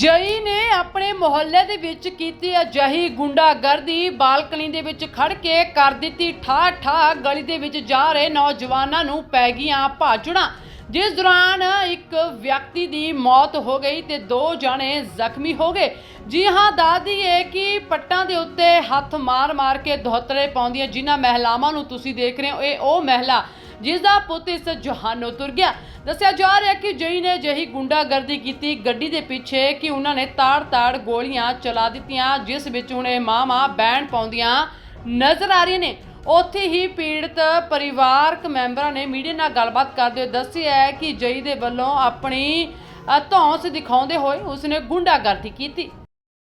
ਜਈ ਨੇ ਆਪਣੇ ਮੁਹੱਲੇ ਦੇ ਵਿੱਚ ਕੀਤੀ ਅਜਿਹੀ ਗੁੰਡਾਗਰਦੀ, ਬਾਲਕਨੀ ਦੇ ਵਿੱਚ ਖੜ ਕੇ ਕਰ ਦਿੱਤੀ ਠਾ ਠਾ ਗਲੀ ਦੇ ਵਿੱਚ ਜਾ ਰਹੇ ਨੌਜਵਾਨਾਂ ਨੂੰ ਪੈ ਗਈਆਂ ਭਾਜੜਾਂ। ਜਿਸ ਦੌਰਾਨ ਇੱਕ ਵਿਅਕਤੀ ਦੀ ਮੌਤ ਹੋ ਗਈ ਤੇ ਦੋ ਜਣੇ ਜ਼ਖਮੀ ਹੋ ਗਏ। ਜੀ ਹਾਂ ਦਾਦੀ ਹੈ ਕਿ ਪੱਟਾਂ ਦੇ ਉੱਤੇ ਹੱਥ ਮਾਰ-ਮਾਰ ਕੇ ਧੋਤਰੇ ਪਾਉਂਦੀਆਂ ਜਿਨ੍ਹਾਂ ਮਹਿਲਾਵਾਂ ਨੂੰ ਤੁਸੀਂ ਦੇਖ ਰਹੇ ਹੋ, ਇਹ ਉਹ ਮਹਿਲਾ ਜਿਸ ਦਾ ਪੁੱਤ ਇਸ ਜਹਾਨੋਂ ਤੁਰ ਗਿਆ। ਦੱਸਿਆ ਜਾ ਰਿਹਾ ਕਿ ਜਈ ਨੇ ਜਹੀ ਗੁੰਡਾਗਰਦੀ ਕੀਤੀ। ਗੱਡੀ ਦੇ ਪਿੱਛੇ ਕਿ ਉਹਨਾਂ ਨੇ ਤਾੜ-ਤਾੜ ਗੋਲੀਆਂ ਚਲਾ ਦਿੱਤੀਆਂ ਜਿਸ ਵਿੱਚ ਹੁਣ ਇਹ ਮਾਂ-ਮਾਂ ਬੈਂਡ ਪਾਉਂਦੀਆਂ ਨਜ਼ਰ ਆ ਰਹੀਆਂ ਨੇ। ਉੱਥੇ ਹੀ ਪੀੜਤ ਪਰਿਵਾਰਕ ਮੈਂਬਰਾਂ ਨੇ ਮੀਡੀਆ ਨਾਲ ਗੱਲਬਾਤ ਕਰਦੇ ਹੋਏ ਦੱਸਿਆ ਹੈ ਕਿ ਜਈ ਦੇ ਵੱਲੋਂ ਆਪਣੀ ਧੌਂਸ ਦਿਖਾਉਂਦੇ ਹੋਏ ਉਸਨੇ ਗੁੰਡਾਗਰਦੀ ਕੀਤੀ।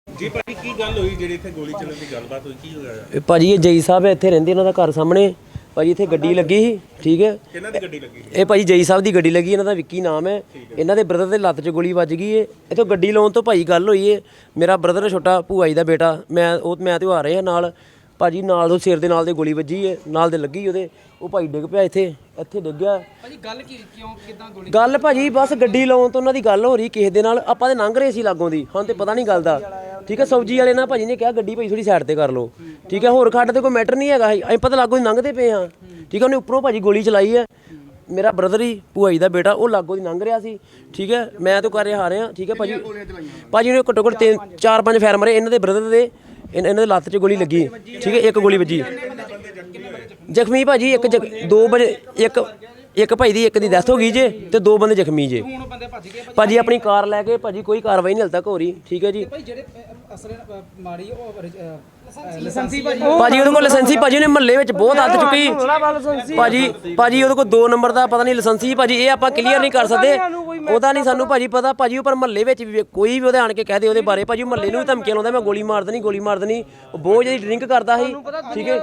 ਜੀ ਭਾਜੀ ਕੀ ਗੱਲ ਹੋਈ? ਜਿਹੜੀ ਇੱਥੇ ਗੋਲੀ ਚੱਲਣ ਦੀ ਗੱਲਬਾਤ ਹੋਈ ਕੀ ਹੋਇਆ? ਇਹ ਭਾਜੀ ਇਹ ਜਈ ਸਾਹਿਬ ਇੱਥੇ ਰਹਿੰਦੇ ਇਹਨਾਂ ਦਾ ਘਰ ਸਾਹਮਣੇ। ਭਾਜੀ ਇੱਥੇ ਗੱਡੀ ਲੱਗੀ ਸੀ ਠੀਕ ਹੈ। ਕਿਹਨਾਂ ਦੀ ਗੱਡੀ ਲੱਗੀ ਇਹ ਭਾਜੀ ਜਈ ਸਾਹਿਬ ਦੀ ਗੱਡੀ ਲੱਗੀ ਇਹਨਾਂ ਦਾ ਵਿੱਕੀ ਨਾਮ ਹੈ। ਇਹਨਾਂ ਦੇ ਬ੍ਰਦਰ ਦੇ ਲੱਤ 'ਚ ਗੋਲੀ ਵੱਜ ਗਈ ਏ। ਇਥੋਂ ਗੱਡੀ ਲਾਉਣ ਤੋਂ ਭਾਈ ਗੱਲ ਹੋਈ ਏ। ਮੇਰਾ ਬ੍ਰਦਰ ਛੋਟਾ ਭੂਆ ਜੀ ਦਾ ਬੇਟਾ। ਮੈਂ ਉਹ ਮੈਂ ਤੇ ਉਹ ਆ ਰਹੇ ਆ ਨਾਲ। ਭਾਜੀ ਨਾਲ ਉਹ ਸਿਰ ਦੇ ਨਾਲ ਦੇ ਗੋਲੀ ਵੱਜੀ ਏ ਨਾਲ ਦੇ ਲੱਗੀ ਉਹਦੇ। ਉਹ ਭਾਈ ਡਿੱਗ ਪਿਆ ਇੱਥੇ ਇੱਥੇ ਡਿੱਗ ਗਿਆ। ਭਾਜੀ ਗੱਲ ਕੀ ਕਿਉਂ ਕਿਦਾਂ ਗੋਲੀ? ਗੱਲ ਭਾਜੀ ਬਸ ਗੱਡੀ ਲਾਉਣ ਤੋਂ ਉਹਨਾਂ ਦੀ ਗੱਲ ਹੋ ਰਹੀ ਕਿਸੇ ਦੇ ਨਾਲ। ਆਪਾਂ ਤੇ ਲੰਘ ਰਹੇ ਸੀ ਲਾਗੋਂ ਦੀ ਹਾਂ ਤੇ ਪਤਾ ਨਹੀਂ ਗੱਲ ਦਾ। ਠੀਕ ਹੈ ਸਬਜ਼ੀ ਵਾਲੇ ਨਾਲ ਭਾਜੀ ਨੇ ਕਿਹਾ ਗੱਡੀ ਭਾਈ ਥੋੜੀ ਸਾਈਡ ਤੇ ਕਰ ਲਓ। ਠੀਕ ਹੈ ਹੋਰ ਖੱਡ ਤੇ ਕੋਈ ਮੈਟਰ ਨਹੀਂ ਹੈਗਾ ਅਸੀਂ ਪਤਾ ਲਾਗੋਂ ਦੀ ਲੰਘਦੇ ਪਏ ਹਾਂ। ਠੀਕ ਹੈ ਉਹਨੇ ਉੱਪਰੋਂ ਭਾਜੀ ਗੋਲੀ ਚਲਾਈ ਹੈ। ਮੇਰਾ ਬ੍ਰਦਰ ਹੀ ਭੂਆ ਜੀ ਦਾ ਬੇਟਾ ਉਹ ਲਾਗੋਂ ਦੀ ਲੰਘ ਰਿਹਾ ਸੀ। ਠੀਕ ਹੈ ਮੈਂ ਤਾਂ ਕਰ ਰਿਹਾ ਆ ਰਿਹਾ। ਠੀਕ ਹੈ ਭਾਜੀ ਭਾਜੀ ਨੇ ਘੱਟੋ ਘੱਟ ਤਿੰਨ ਚਾਰ ਪੰਜ ਫੈਰ ਮਾਰੇ। ਇਹਨਾਂ ਦੇ ਬ੍ਰਦਰ ਦੇ ਇਹਨਾਂ ਦੇ ਲੱਤ 'ਚ ਗੋਲੀ ਲੱਗੀ। ਠੀਕ ਹੈ ਇੱਕ ਗੋਲੀ ਵੱਜੀ। ਜ਼ਖਮੀ ਭਾਜੀ ਇੱਕ ਦੋ ਵਜੇ ਇੱਕ ਇੱਕ ਭਾਈ ਦੀ ਇੱਕ ਦੀ ਡੈਥ ਹੋ ਗਈ ਜੇ ਤੇ ਦੋ ਬੰਦੇ ਜ਼ਖਮੀ ਜੇ। ਹੁਣ ਬੰਦੇ ਭੱਜ ਗਏ ਭਾਜੀ ਭਾਜੀ ਆਪਣੀ ਕਾਰ ਲੈ ਕੇ ਭਾਜੀ ਕੋਈ ਕਾਰਵਾਈ ਨਹੀਂ ਹਲ ਤੱਕ ਹੋ ਰਹੀ ਠੀਕ ਹੈ ਜੀ। ਭਾਈ ਜਿਹੜੇ ਅਸਲ ਮਾੜੀ ਉਹ ਭਾਜੀ। ਉਹਦੇ ਕੋਲ ਲਾਇਸੈਂਸੀ ਭਾਜੀ ਨੇ ਮਹੱਲੇ ਵਿੱਚ ਬਹੁਤ ਹੱਦ ਚੁੱਕੀ। ਭਾਜੀ ਭਾਜੀ ਉਹਦੇ ਕੋਲ 2 ਨੰਬਰ ਦਾ ਪਤਾ ਨਹੀਂ ਲਾਇਸੈਂਸੀ ਭਾਜੀ ਇਹ ਆਪਾਂ ਕਲੀਅਰ ਨਹੀਂ ਕਰ ਸਕਦੇ। ਉਹਦਾ ਨਹੀਂ ਸਾਨੂੰ ਭਾਜੀ ਪਤਾ। ਭਾਜੀ ਉਹ ਪਰ ਮਹੱਲੇ ਵਿੱਚ ਵੀ ਕੋਈ ਵੀ ਉਹਦੇ ਆਣ ਕੇ ਕਹਦੇ ਉਹਦੇ ਬਾਰੇ। ਭਾਜੀ ਮਹੱਲੇ ਨੂੰ ਧਮਕੀਆਂ ਲਾਉਂਦਾ ਮੈਂ ਗੋਲੀ ਮਾਰ ਦੇਣੀ ਗੋਲੀ ਮਾਰ ਦੇਣੀ। ਉਹ ਬਹੁਤ ਜਿਹੜੀ ਡਰਿੰਕ ਕਰਦਾ ਸੀ। ਠੀਕ ਹੈ?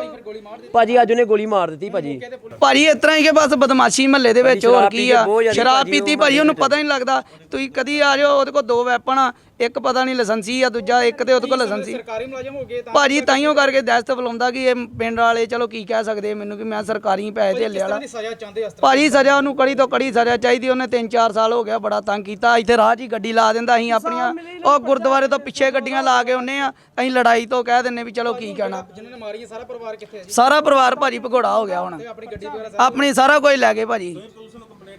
ਭਾਜੀ ਅੱਜ ਉਹਨੇ ਗੋਲੀ ਮਾਰ ਦਿੱਤੀ ਭਾਜੀ। ਭਾਜੀ ਇਸ ਤਰ੍ਹਾਂ ਹੀ ਕਿ ਬਸ ਬਦਮਾਸ਼ੀ ਮਹੱਲੇ ਦੇ ਵਿੱਚ ਹੋਰ ਸ਼ਰਾਬ ਕੀ ਆ? ਸ਼ਰਾਬ ਪੀਤੀ ਭਾਜੀ ਉਹਨੂੰ ਪਤਾ ਨਹੀਂ ਲੱਗਦਾ। ਤੁਸੀਂ ਕਦੀ ਆ ਜਾਓ ਉਹਦੇ ਕੋਲ ਦੋ ਵੈਪਨ ਆ। ਇੱਕ ਪਤਾ ਨਹੀਂ ਲਾਇਸੈਂਸੀ ਆ ਦੂਜਾ ਇੱਕ ਤੇ ਉਹਦੇ ਕੋਲ ਲਾਇਸੈਂਸੀ। ਸਰਕਾਰੀ ਮੁਲਾਜ਼ਮ ਹੋ ਗਏ ਤਾਂ ਭਾਜੀ ਤਾਈਓ ਕਰਕੇ ਦਹਿਸ਼ਤ ਬੁਲਾਉਂਦਾ ਕਿ ਇਹ ਪਿੰਡ ਵਾਲੇ ਚਲੋ ਕੀ ਕਹਿ ਸਕਦੇ ਮੈਨੂੰ ਕਿ ਮੈਂ ਸਰਕਾਰੀ ਪੈਸੇ ਵਾਲਾ। ਸਜ਼ਾ ਚਾਹੁੰਦੇ ਇਸ ਭਾਜੀ ਸਜ਼ਾ ਉਹਨੂੰ ਕੜੀ ਤੋਂ ਕੜੀ ਸਜ਼ਾ ਚਾਹੀਦੀ ਉਹਨੇ 3-4 ਸਾਲ ਹੋ ਗਿਆ ਬੜਾ ਤੰਗ ਕੀਤਾ ਇੱਥੇ ਰਾਹ 'ਚ ਹੀ ਗੱਡੀ ਲਾ ਦਿੰਦਾ ਅਸੀਂ ਆਪਣੀਆਂ। ਉਹ ਗੁਰਦੁਆਰੇ ਤੋਂ ਪਿੱਛੇ ਗੱਡੀਆਂ ਲਾ ਕੇ ਆਉਂਦੇ ਆ ਅਸੀਂ ਲੜਾਈ ਤੋਂ ਕਹਿ ਦਿੰਨੇ ਵੀ ਚਲੋ ਕੀ ਕਹਿਣਾ। ਜਿਨ੍ਹਾਂ ਨੇ ਮਾਰੀ ਹੈ ਸਾਰਾ ਪਰਿਵਾਰ ਕਿੱਥੇ ਹੈ ਜੀ ਸਾਰਾ ਪਰਿਵਾਰ ਭਾਜੀ ਭਗੌੜਾ ਹੋ ਗਿਆ ਹੁਣ। ਆਪਣੀ ਗੱਡੀ ਵਗੈਰਾ ਆਪਣੀ ਸਾਰਾ ਕੁਝ ਲੈ ਗਏ ਭਾਜੀ।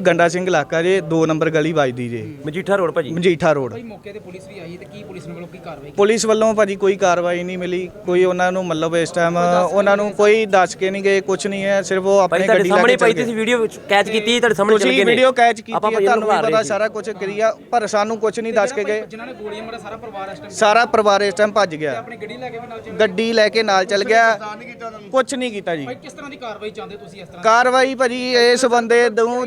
ਗੰਡਾ ਸਿੰਘ ਇਲਾਕਾ ਜੇ 2 ਨੰਬਰ ਗਲੀ ਵੱਜਦੀ ਜੇ। ਮਜੀਠਾ ਰੋਡ ਭਾਜੀ? ਮਜੀਠਾ ਰੋਡ। ਭਾਈ ਮੌਕੇ ਤੇ ਪੁਲਿਸ ਵੀ ਆਈ ਤੇ ਕੀ ਪੁਲਿਸ ਨੇ ਵੱਲੋਂ ਕੀ ਕਾਰਵਾਈ ਪੁਲਿਸ ਵੱਲੋਂ ਭਾਜੀ ਕੋਈ ਕਾਰਵਾਈ ਨਹੀਂ ਮਿਲੀ। ਕੋਈ ਉਹਨਾਂ ਨੂੰ ਮਤਲਬ ਇਸ ਟਾਈਮ ਉਹਨਾਂ ਨੂੰ ਕੋਈ ਦੱਸ ਕੇ ਨਹੀਂ ਗਏ ਕੁਝ ਨਹੀਂ ਹੈ। ਸਿਰਫ ਉਹ ਆਪਣੇ ਤੁਹਾਡੇ ਗੱਡੀ ਲੈ ਸਾਹਮਣੇ ਕੇ ਭਾਈ ਚੱਲ ਤੁਸੀਂ ਗਏ ਵੀਡੀਓ ਕੈਚ ਕੀਤੀ ਤੁਹਾਡੇ ਸਾਹਮਣੇ ਚੱਲ ਗਏ ਤੁਸੀਂ ਨੇ ਵੀਡੀਓ ਕੈਚ ਕੀਤੀ ਆਪਾਂ ਹੈ ਨੂੰ ਤੁਹਾਨੂੰ ਵੀ ਪਤਾ ਸਾਰਾ ਕੁਝ ਕਰੀਆ ਪਰ ਸਾਨੂੰ ਕੁਝ ਨਹੀਂ ਦੱਸ ਕੇ ਗਏ। ਜਿਨ੍ਹਾਂ ਨੇ ਗੋਲੀਆਂ ਮਾਰਿਆ ਸਾਰਾ ਪਰਿਵਾਰ ਇਸ ਟਾਈਮ ਸਾਰਾ ਪਰਿਵਾਰ ਇਸ ਟਾਈਮ ਭੱਜ ਗਿਆ। ਆਪਣੀ ਗੱਡੀ ਲੈ ਕੇ ਵੀ ਨਾਲ ਚੱਲ ਗੱਡੀ ਲੈ ਕੇ ਨਾਲ ਚੱਲ ਗਿਆ। ਕੁਝ ਨਹੀਂ ਕੀਤਾ ਜੀ। ਭਾਈ ਕਿਸ ਤਰ੍ਹਾਂ ਦੀ ਕਾਰਵਾਈ ਚਾਹੁੰਦੇ ਤੁਸੀਂ ਇਸ ਤਰ੍ਹਾਂ ਕਾਰਵਾਈ ਭਾਜੀ ਇਸ ਬੰਦੇ ਨੂੰ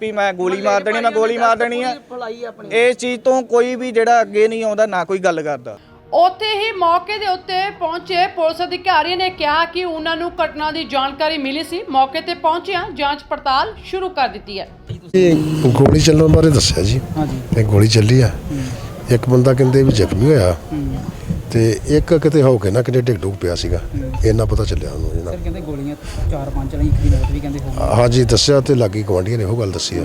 ਵੀ ਮੈਂ ਗੋਲੀ ਮਾਰ ਦੇਣੀ ਮੈਂ ਗੋਲੀ ਮਾਰ ਦੇਣੀ ਹੈ ਇਸ ਚੀਜ਼ ਤੋਂ ਕੋਈ ਵੀ ਜਿਹੜਾ ਅੱਗੇ ਨਹੀਂ ਆਉਂਦਾ ਨਾ ਕੋਈ ਗੱਲ ਕਰਦਾ। ਉੱਥੇ ਹੀ ਮੌਕੇ ਦੇ ਉੱਤੇ ਪਹੁੰਚੇ ਪੁਲਿਸ ਅਧਿਕਾਰੀ ਨੇ ਕਿਹਾ ਕਿ ਉਹਨਾਂ ਨੂੰ ਘਟਨਾ ਦੀ ਜਾਣਕਾਰੀ ਮਿਲੀ ਸੀ। ਮੌਕੇ ਤੇ ਪਹੁੰਚਿਆ ਜਾਂਚ ਪੜਤਾਲ ਸ਼ੁਰੂ ਕਰ ਦਿੱਤੀ ਹੈ। ਇਹ ਗੋਲੀ ਚੱਲਣ ਬਾਰੇ ਦੱਸਿਆ ਜੀ। ਇਹ ਗੋਲੀ ਚੱਲੀ ਆ। ਇੱਕ ਬੰਦਾ ਕਹਿੰਦੇ ਵੀ ਜ਼ਖਮੀ ਹੋਇਆ। ਤੇ ਇੱਕ ਕਿਤੇ ਹੋ ਕੇ ਨਾ ਕਿਤੇ ਡਿੱਗ ਡੁੱਗ ਪਿਆ ਸੀਗਾ। ਇੰਨਾ ਪਤਾ ਚੱਲਿਆ ਉਹਨੂੰ ਸਰ ਇਹਨਾਂ ਕਹਿੰਦੇ ਗੋਲੀਆਂ ਚਾਰ ਪੰਜ ਚਲਾਈ ਇੱਕ ਦੀ ਮੌਤ ਵੀ ਕਹਿੰਦੇ ਹੋ ਗਈ। ਹਾਂਜੀ ਦੱਸਿਆ ਤੇ ਲਾਗੀ ਗਵਾਂਢੀਆਂ ਨੇ ਉਹ ਗੱਲ ਦੱਸੀ ਆ।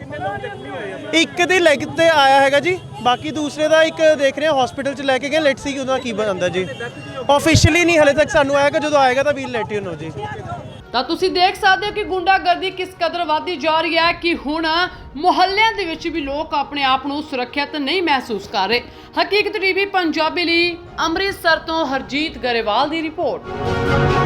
ਇੱਕ ਦੀ ਲੈਗ ਤੇ ਆਇਆ ਹੈਗਾ ਜੀ, ਬਾਕੀ ਦੂਸਰੇ ਦਾ ਇੱਕ ਦੇਖ ਰਹੇ ਹਾਂ ਹਸਪੀਟਲ ਚ ਲੈ ਕੇ ਗਏ ਲੈਟਸ ਸੀ ਉਹਦਾ ਕੀ ਬਣਦਾ ਜੀ। ਆਫੀਸ਼ੀਅਲੀ ਨਹੀਂ, ਹਲੇ ਤੱਕ ਸਾਨੂੰ ਆਏਗਾ ਜਦੋਂ ਆਏਗਾ ਤਾਂ ਵੀਲ ਲੈਟ ਯੂ ਨੋ ਜੀ। ਤਾਂ ਤੁਸੀਂ ਦੇਖ ਸਕਦੇ ਹੋ ਕਿ ਗੁੰਡਾਗਰਦੀ ਕਿਸ ਕਦਰ ਵਧਦੀ ਜਾ ਰਹੀ ਹੈ ਕਿ ਹੁਣ ਮੁਹੱਲਿਆਂ ਦੇ ਵਿੱਚ ਵੀ ਲੋਕ ਆਪਣੇ ਆਪ ਨੂੰ ਸੁਰੱਖਿਅਤ ਨਹੀਂ ਮਹਿਸੂਸ ਕਰ ਰਹੇ। ਹਕੀਕਤ ਟੀਵੀ, ਪੰਜਾਬੀ ਲਈ ਅੰਮ੍ਰਿਤਸਰ ਤੋਂ ਹਰਜੀਤ ਗਰੇਵਾਲ ਦੀ ਰਿਪੋਰਟ।